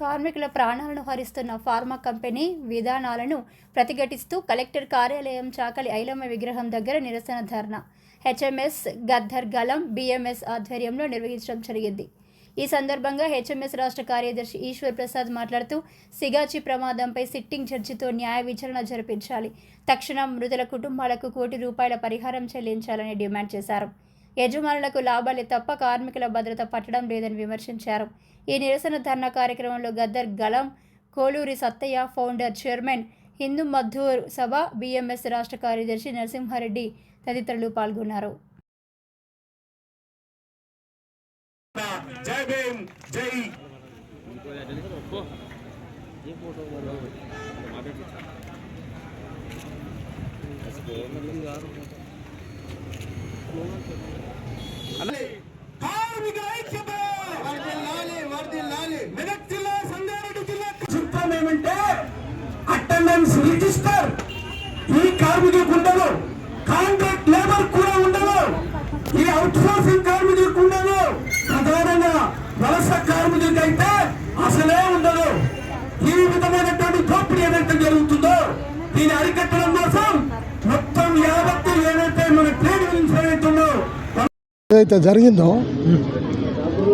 కార్మికుల ప్రాణాలను హరిస్తున్న pharma company విధానాలను ప్రతిఘటిస్తూ కలెక్టర్ కార్యాలయం చాకలి ఐలమ్మ విగ్రహం దగ్గర నిరసన ధర్నా. హెచ్ఎంఎస్ గద్దర్ గలం బిఎంఎస్ ఆధ్వర్యంలో నిర్వహించడం జరిగింది. ఈ సందర్భంగా హెచ్ఎంఎస్ రాష్ట్ర కార్యదర్శి ఈశ్వర్ ప్రసాద్ మాట్లాడుతూ సిగాచి ప్రమాదంపై సిట్టింగ్ జడ్జితో న్యాయ విచారణ జరిపించాలి. తక్షణం మృతుల కుటుంబాలకు కోటి రూపాయల పరిహారం చెల్లించాలని డిమాండ్ చేశారు. యజమానులకు లాభాలే తప్ప కార్మికుల భద్రత పట్టడం లేదని విమర్శించారు. ఈ నిరసన ధర్నా కార్యక్రమంలో గద్దర్ గలం Koluri Sattaiah founder chairman Hindu Mazdoor Sabha BMS రాష్ట్ర కార్యదర్శి నరసింహారెడ్డి తదితరులు పాల్గొన్నారు. జై భీమ్ జై. కార్మిక ఐక్యత మెదక్ జిల్లా సంగారెడ్డి జిల్లా చిత్రం ఏమంటే అటెండెన్స్ రిజిస్టర్ ఈ కార్మికులకు ఉండదు కాంట్రాక్ట్ లేబర్ కూడా ఉండదు. ఈ అవుట్ సోర్సింగ్ కార్మికులకు ఉండదు ప్రధానంగా వలస కార్మికులకు అయితే అసలే ఉండదు. ఈ విధమైనటువంటి దోపిడీ ఏదైతే జరుగుతుందో దీన్ని అరికట్టడం కోసం మొత్తం యావత్తు ఏదైతే మన ఏదైతే జరిగిందో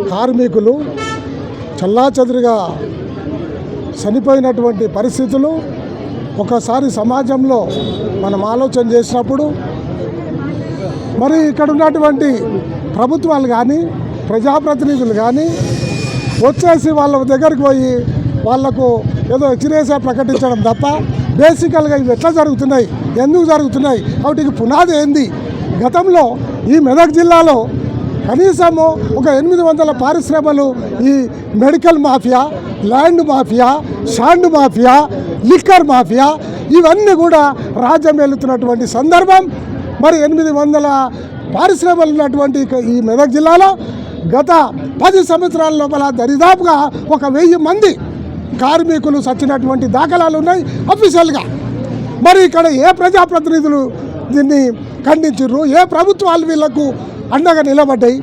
కార్మికులు చల్లాచదురుగా చనిపోయినటువంటి పరిస్థితులు ఒకసారి సమాజంలో మనం ఆలోచన చేసినప్పుడు మరి ఇక్కడ ఉన్నటువంటి ప్రభుత్వాలు కానీ ప్రజాప్రతినిధులు కానీ వచ్చేసి వాళ్ళ దగ్గరికి పోయి వాళ్ళకు ఏదో ఎక్స్రేసే ప్రకటించడం తప్ప బేసికల్గా ఇవి ఎట్లా జరుగుతున్నాయి ఎందుకు జరుగుతున్నాయి వాటికి పునాది ఏంది? గతంలో ఈ మెదక్ జిల్లాలో కనీసము ఒక ఎనిమిది వందల పారిశ్రమలు ఈ medical mafia land mafia sand mafia liquor mafia ఇవన్నీ కూడా రాజ్యం వెళుతున్నటువంటి సందర్భం. మరి ఎనిమిది వందల పారిశ్రమలు ఉన్నటువంటి ఈ మెదక్ జిల్లాలో గత పది సంవత్సరాల లోపల దరిదాపుగా ఒక వెయ్యి మంది కార్మికులు చచ్చినటువంటి దాఖలాలు ఉన్నాయి అఫీషియల్గా మరి ఇక్కడ ఏ ప్రజాప్రతినిధులు దీన్ని ఖండించారు ఏ ప్రభుత్వాలు వీళ్ళకు అండగా నిలబడ్డాయి?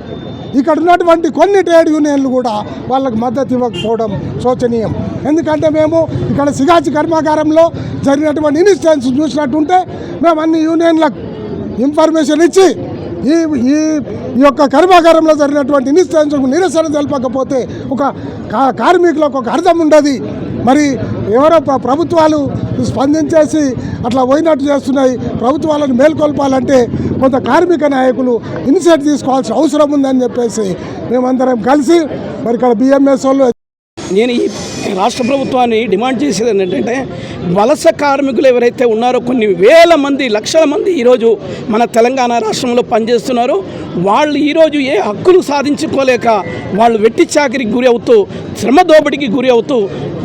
ఇక్కడ ఉన్నటువంటి కొన్ని ట్రేడ్ యూనియన్లు కూడా వాళ్ళకు మద్దతు ఇవ్వకపోవడం శోచనీయం. ఎందుకంటే మేము ఇక్కడ సిగాచి కర్మాగారంలో జరిగినటువంటి ఇన్సిడెంట్స్ చూసినట్టుంటే మేము అన్ని యూనియన్లకు ఇన్ఫర్మేషన్ ఇచ్చి ఈ ఈ ఈ యొక్క కర్మాగారంలో జరిగినటువంటి ఇన్సిడెంట్స్కు నిరసన తెలపకపోతే ఒక కా- కార్మికులకు ఒక అర్థం ఉండదు. మరి ఎవరో ప్రభుత్వాలు స్పందించేసి అట్లా పోయినట్టు చేస్తున్నాయి. ప్రభుత్వాలను మేల్కొల్పాలంటే కొంత కార్మిక నాయకులు ఇనిషియేటివ్ తీసుకోవాల్సిన అవసరం ఉందని చెప్పేసి మేమందరం కలిసి మరి ఇక్కడ బిఎంఎస్ వాళ్ళు నేను ఈ రాష్ట్ర ప్రభుత్వాన్ని డిమాండ్ చేసేది ఏంటంటే వలస కార్మికులు ఎవరైతే ఉన్నారో కొన్ని వేల మంది లక్షల మంది ఈరోజు మన తెలంగాణ రాష్ట్రంలో పనిచేస్తున్నారు. వాళ్ళు ఈరోజు ఏ హక్కులు సాధించుకోలేక వాళ్ళు వెట్టి చాకిరికి గురి అవుతూ శ్రమ దోపిడీకి గురి అవుతూ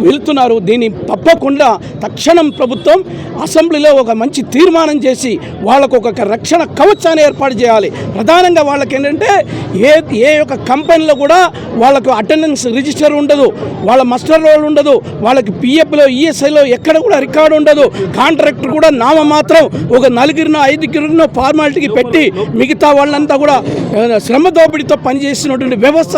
వెళ్తున్నారు. దీన్ని తప్పకుండా తక్షణం ప్రభుత్వం అసెంబ్లీలో ఒక మంచి తీర్మానం చేసి వాళ్ళకు ఒక రక్షణ కవచాన్ని ఏర్పాటు చేయాలి. ప్రధానంగా వాళ్ళకి ఏంటంటే ఏ ఏ యొక్క కంపెనీలో కూడా వాళ్ళకు అటెండెన్స్ రిజిస్టర్ ఉండదు. వాళ్ళ మస్టర్ రోల్ ఉండదు. వాళ్ళకి పిఎఫ్లో ఈఎస్ఐలో ఎక్కడ కూడా రికార్డు ఉండదు. కాంట్రాక్టర్ కూడా నామ మాత్రం ఒక నలుగురినో ఐదుగురినో ఫార్మాలిటీకి పెట్టి మిగతా వాళ్ళంతా కూడా శ్రమ దోపిడీతో పనిచేసినటువంటి వ్యవస్థ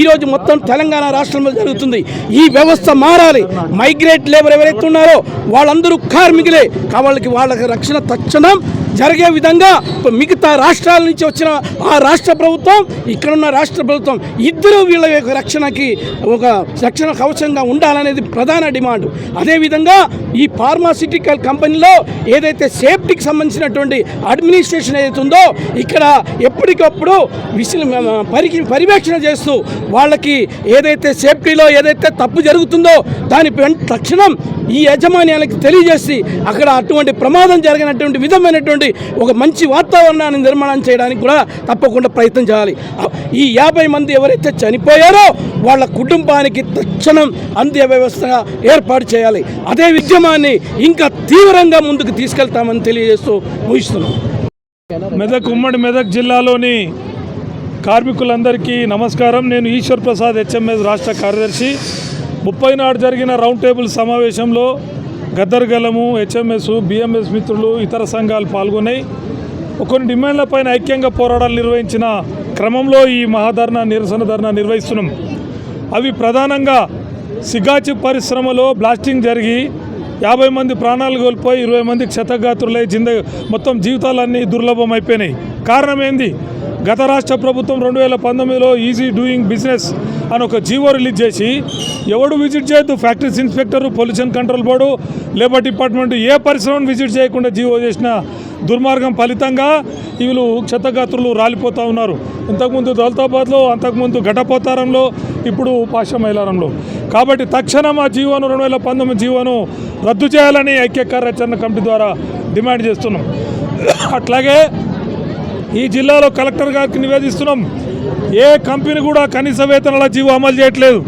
ఈరోజు మొత్తం తెలంగాణ రాష్ట్రంలో జరుగుతుంది. ఈ వ్యవస్థ మా మారాలి మైగ్రేట్ లేబర్ ఎవరైతే ఉన్నారో వాళ్ళందరూ కార్మికులే. వాళ్ళకి వాళ్ళకి రక్షణ తక్షణం జరిగే విధంగా మిగతా రాష్ట్రాల నుంచి వచ్చిన ఆ రాష్ట్ర ప్రభుత్వం ఇక్కడున్న రాష్ట్ర ప్రభుత్వం ఇద్దరు వీళ్ళ యొక్క రక్షణకి ఒక రక్షణ కవచంగా ఉండాలనేది ప్రధాన డిమాండ్. అదేవిధంగా ఈ ఫార్మాసిటికల్ కంపెనీలో ఏదైతే సేఫ్టీకి సంబంధించినటువంటి అడ్మినిస్ట్రేషన్ ఏదైతే ఉందో ఇక్కడ ఎప్పటికప్పుడు విసిల్ పరి పర్యవేక్షణ చేస్తూ వాళ్ళకి ఏదైతే సేఫ్టీలో ఏదైతే తప్పు జరుగుతుందో దాని తక్షణం ఈ యాజమాన్యానికి తెలియజేసి అక్కడ అటువంటి ప్రమాదం జరిగినటువంటి విధమైనటువంటి ఒక మంచి వాతావరణాన్ని నిర్మాణం చేయడానికి కూడా తప్పకుండా ప్రయత్నం చేయాలి. ఈ యాభై మంది ఎవరైతే చనిపోయారో వాళ్ళ కుటుంబానికి తక్షణం అంత్య వ్యవస్థ ఏర్పాటు చేయాలి. అదే ఉద్యమాన్ని ఇంకా తీవ్రంగా ముందుకు తీసుకెళ్తామని తెలియజేస్తూ ముగిస్తున్నాం. మెదక్ ఉమ్మడి మెదక్ జిల్లాలోని కార్మికులందరికీ నమస్కారం. నేను ఈశ్వర్ ప్రసాద్ హెచ్ఎంఎస్ రాష్ట్ర కార్యదర్శి. ముప్పై నాడు జరిగిన రౌండ్ టేబుల్ సమావేశంలో గద్దర్గలము హెచ్ఎంఎస్ బిఎంఎస్ మిత్రులు ఇతర సంఘాలు పాల్గొన్నాయి. కొన్ని డిమాండ్లపైన ఐక్యంగా పోరాటాలు నిర్వహించిన క్రమంలో ఈ మహాధర్నా నిరసన ధర్నా నిర్వహిస్తున్నాం. అవి ప్రధానంగా సిగాచి పరిశ్రమలో బ్లాస్టింగ్ జరిగి యాభై మంది ప్రాణాలు కోల్పోయి ఇరవై మంది క్షతగాత్రులై జింద మొత్తం జీవితాలన్నీ దుర్లభం అయిపోయినాయి. కారణం ఏంది? గత రాష్ట్ర ప్రభుత్వం రెండు వేల పంతొమ్మిదిలో ఈజీ డూయింగ్ బిజినెస్ అని ఒక జీవో రిలీజ్ చేసి ఎవడు విజిట్ చేయొద్దు factories inspector pollution control board labour department ఏ పరిశ్రమను విజిట్ చేయకుండా జీవో చేసిన దుర్మార్గం ఫలితంగా వీళ్ళు క్షతగాత్రులు రాలిపోతూ ఉన్నారు. ఇంతకుముందు దౌలతాబాద్లో అంతకుముందు ఘటపోతారంలో ఇప్పుడు పాశమైలారంలో. కాబట్టి తక్షణం ఆ జీవోను రెండు వేల పంతొమ్మిది జీవోను రద్దు చేయాలని ఐక్య కార్యాచరణ కమిటీ ద్వారా డిమాండ్ చేస్తున్నాం. అట్లాగే ఈ జిల్లాలో కలెక్టర్ గారికి నివేదిస్తున్నాం. ఏ కంపెనీ కూడా కనీస వేతనాల జీవో అమలు చేయట్లేదు.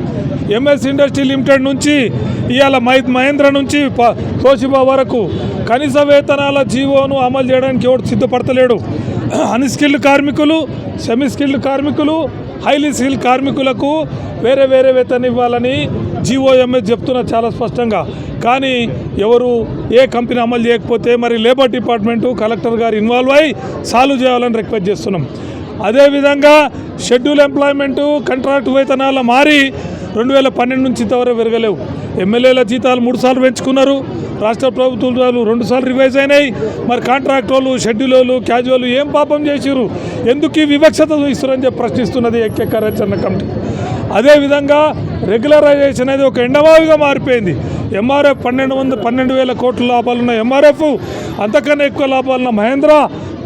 ఎంఎస్ ఇండస్ట్రీ లిమిటెడ్ నుంచి ఇవాళ మై మహేంద్ర నుంచి తోషిబా వరకు కనీస వేతనాల జీవోను అమలు చేయడానికి ఎవరు సిద్ధపడతలేడు. అన్స్కిల్డ్ కార్మికులు సెమీ స్కిల్డ్ కార్మికులు హైలీ స్కిల్ కార్మికులకు వేరే వేరే వేతనం ఇవ్వాలని జీఓఎంఎస్ చెప్తున్నా చాలా స్పష్టంగా. కానీ ఎవరు ఏ కంపెనీ అమలు చేయకపోతే మరి లేబర్ డిపార్ట్మెంటు కలెక్టర్ గారు ఇన్వాల్వ్ అయి సాల్వ్ చేయాలని రిక్వెస్ట్ చేస్తున్నాం. అదేవిధంగా షెడ్యూల్ ఎంప్లాయ్మెంటు కంట్రాక్ట్ వేతనాల మారి రెండు వేల పన్నెండు నుంచి ఇంతవరకు పెరగలేవు. ఎమ్మెల్యేల జీతాలు మూడు సార్లు పెంచుకున్నారు. రాష్ట్ర ప్రభుత్వాలు రెండు సార్లు రివైజ్ అయినాయి. మరి కాంట్రాక్ట్ వాళ్ళు షెడ్యూల్ వాళ్ళు క్యాజువల్ ఏం పాపం చేసిరు ఎందుకు ఈ వివక్షత చూపిస్తారని చెప్పి ప్రశ్నిస్తున్నది ఐక్య కార్యాచరణ కమిటీ. అదేవిధంగా రెగ్యులరైజేషన్ అనేది ఒక ఎండమావిగా మారిపోయింది. ఎంఆర్ఎఫ్ పన్నెండు వంద పన్నెండు వేల కోట్ల లాభాలున్న ఎంఆర్ఎఫ్ అంతకన్నా ఎక్కువ లాభాలున్న మహేంద్ర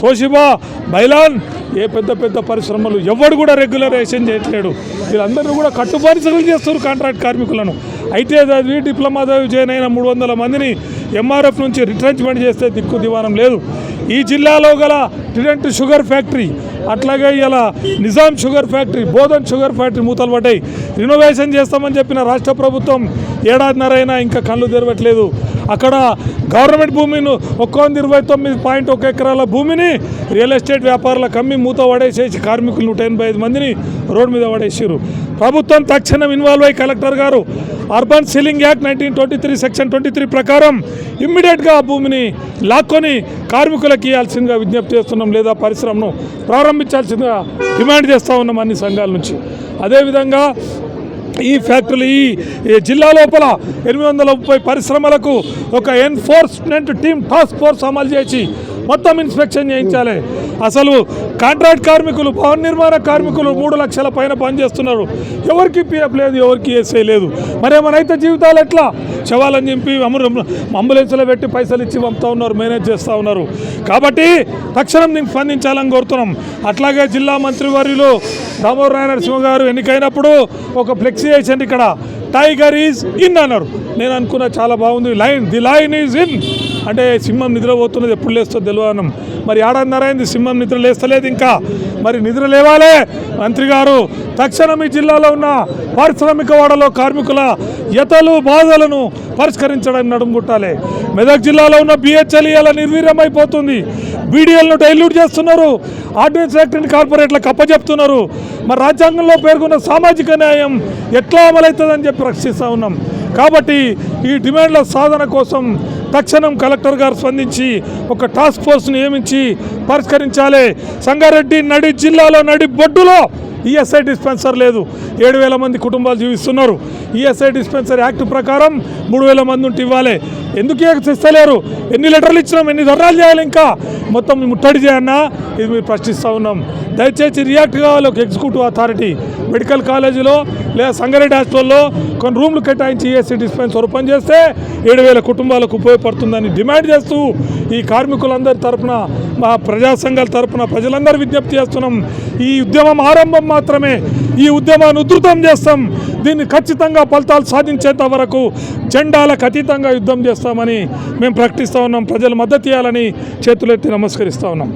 తోషిబా బైలాన్ ఏ పెద్ద పెద్ద పరిశ్రమలు ఎవడు కూడా రెగ్యులరైజేషన్ చేయట్లేడు. వీళ్ళందరూ కూడా కట్టుపరిశ్రమలు చేస్తారు కాంట్రాక్ట్ కార్మికులను. అయితే చదివి డిప్లొమా చదివి జాయిన్ అయిన మూడు వందల మందిని ఎంఆర్ఎఫ్ నుంచి రిట్రెంచ్మెంట్ చేస్తే దిక్కు దివానం లేదు. ఈ జిల్లాలో గల ట్రిడెంట్ షుగర్ ఫ్యాక్టరీ అట్లాగే ఇలా Nizam sugar factory Bodhan sugar factory మూతలు పడ్డాయి. రినోవేషన్ చేస్తామని చెప్పిన రాష్ట్ర ప్రభుత్వం ఏడాదిన్నరైనా ఇంకా కళ్ళు తెరవట్లేదు. అక్కడ గవర్నమెంట్ భూమిని ఒక్క వంద ఇరవై తొమ్మిది పాయింట్ ఒక ఎకరాల భూమిని రియల్ ఎస్టేట్ వ్యాపారులకు అమ్మి మూత పడేసేసి కార్మికులు నూట ఎనభై ఐదు మందిని రోడ్డు మీద పడేసారు ప్రభుత్వం తక్షణం ఇన్వాల్వ్ అయ్యి కలెక్టర్ గారు urban ceiling act nineteen twenty three section twenty three ప్రకారం ఇమ్మీడియట్గా ఆ భూమిని లాక్కొని కార్మికులకు ఇవ్వాల్సిందిగా విజ్ఞప్తి చేస్తున్నాం లేదా పరిశ్రమను ప్రారంభించాల్సిందిగా డిమాండ్ చేస్తూ ఉన్నాం అన్ని సంఘాల నుంచి. అదేవిధంగా ఈ ఫ్యాక్టరీలు ఈ జిల్లా లోపల ఎనిమిది వందల ముప్పై పరిశ్రమలకు ఒక ఎన్ఫోర్స్మెంట్ టీమ్ టాస్క్ ఫోర్స్ అమలు చేసి మొత్తం ఇన్స్పెక్షన్ చేయించాలి. అసలు కాంట్రాక్ట్ కార్మికులు భవన నిర్మాణ కార్మికులు మూడు లక్షల పైన పనిచేస్తున్నారు. ఎవరికి పిఎఫ్ లేదు ఎవరికి ఎస్ఐ లేదు. మరి జీవితాలు ఎట్లా? శవాలని చింపి అమ్ము- అంబులెన్స్లో పెట్టి పైసలు ఇచ్చి పంపుతా ఉన్నారు మేనేజ్ చేస్తూ ఉన్నారు. కాబట్టి తక్షణం దీనికి స్పందించాలని కోరుతున్నాం. అట్లాగే జిల్లా మంత్రివర్యులు దామోదర నారాయణ నరసింహ గారు ఎన్నికైనప్పుడు ఒక ఫ్లెక్సీ వేసండి ఇక్కడ టైగర్ ఈజ్ ఇన్ అన్నారు. నేను అనుకున్న చాలా బాగుంది. Lion the lion is in. అంటే సింహం నిద్రపోతున్నది ఎప్పుడు లేస్తుందో తెలియనం మరి ఆడన్నారైంది సింహం నిద్ర లేస్తలేదు ఇంకా. మరి నిద్ర లేవాలే. మంత్రి గారు తక్షణం ఈ జిల్లాలో ఉన్న పారిశ్రామిక వాడలో కార్మికుల యతలు బాధలను పరిష్కరించడానికి నడుముగుట్టాలి మెదక్ జిల్లాలో ఉన్న బిహెచ్ఎల్ ఇలా నిర్వీర్యమైపోతుంది. బీడీఎల్ను డైల్యూట్ చేస్తున్నారు. ఆర్డినెన్స్ యాక్ట్ని కార్పొరేట్లకు అప్పచెప్తున్నారు. మరి రాజ్యాంగంలో పేర్కొన్న సామాజిక న్యాయం ఎట్లా అమలవుతుందని చెప్పి రక్షిస్తూ ఉన్నాం. కాబట్టి ఈ డిమాండ్ల సాధన కోసం తక్షణం కలెక్టర్ గారు స్పందించి ఒక టాస్క్ ఫోర్స్ను నియమించి పరిష్కరించాలి. సంగారెడ్డి నడి జిల్లాలో నడి బొడ్డులో ఈఎస్ఐ డిస్పెన్సర్ లేదు. ఏడు వేల మంది కుటుంబాలు జీవిస్తున్నారు. ఈఎస్ఐ డిస్పెన్సర్ యాక్ట్ ప్రకారం మూడు వేల మంది ఉంటే ఇవ్వాలి. ఎందుకు ఇస్తలేరు? ఎన్ని లెటర్లు ఇచ్చినాం? ఎన్ని ధర్నాలు చేయాలి ఇంకా? మొత్తం ముట్టడి చేయన్నా ఇది మీరు ప్రశ్నిస్తూ ఉన్నాం. దయచేసి రియాక్ట్ కావాలి ఒక ఎగ్జిక్యూటివ్ అథారిటీ. మెడికల్ కాలేజీలో లేదా సంగారెడ్డి హాస్పిటల్లో కొన్ని రూమ్లు కేటాయించి ఏసీ డిస్పెన్సర్ ఓపెన్ చేస్తే ఏడు వేల కుటుంబాలకు ఉపయోగపడుతుందని డిమాండ్ చేస్తూ ఈ కార్మికులందరి తరపున మా ప్రజా సంఘాల తరపున ప్రజలందరూ విజ్ఞప్తి చేస్తున్నాం. ఈ ఉద్యమం ఆరంభం మాత్రమే. ఈ ఉద్యమాన్ని ఉధృతం చేస్తాం. దీన్ని ఖచ్చితంగా ఫలితాలు సాధించేంత వరకు జెండాలకు అతీతంగా యుద్ధం చేస్తామని మేము ప్రకటిస్తూ ఉన్నాం. ప్రజలు మద్దతు ఇవ్వాలని చేతులెత్తి నమస్కరిస్తూ ఉన్నాం.